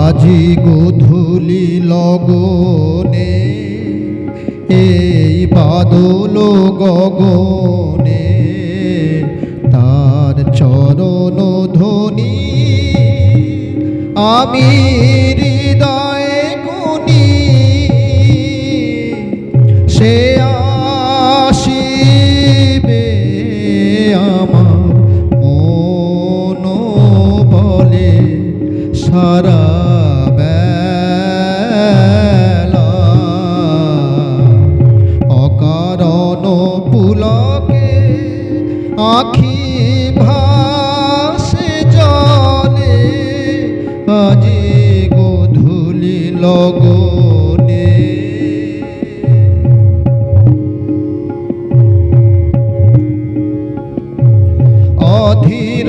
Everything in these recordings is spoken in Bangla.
আজি গোধূলি লগনে এই বাদল গগনে তার চরণ ধ্বনি আমি হৃদয়ে গুনি সে আসিবে আখি ভাসে জলে আজি গোধূলি লগনে। অধীর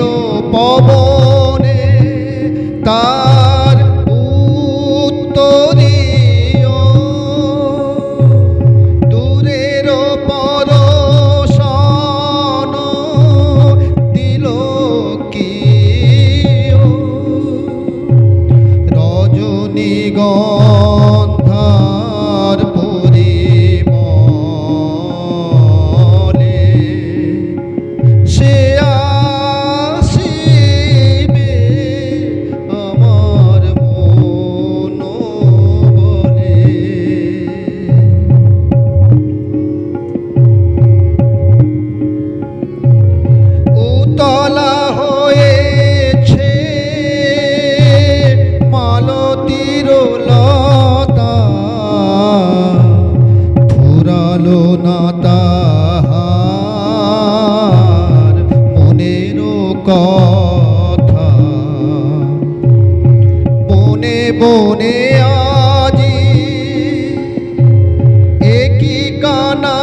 পবনে তার 歌。मोने आजी। एकी काना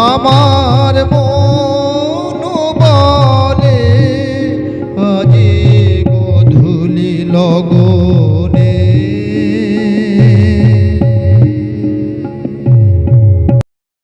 আমার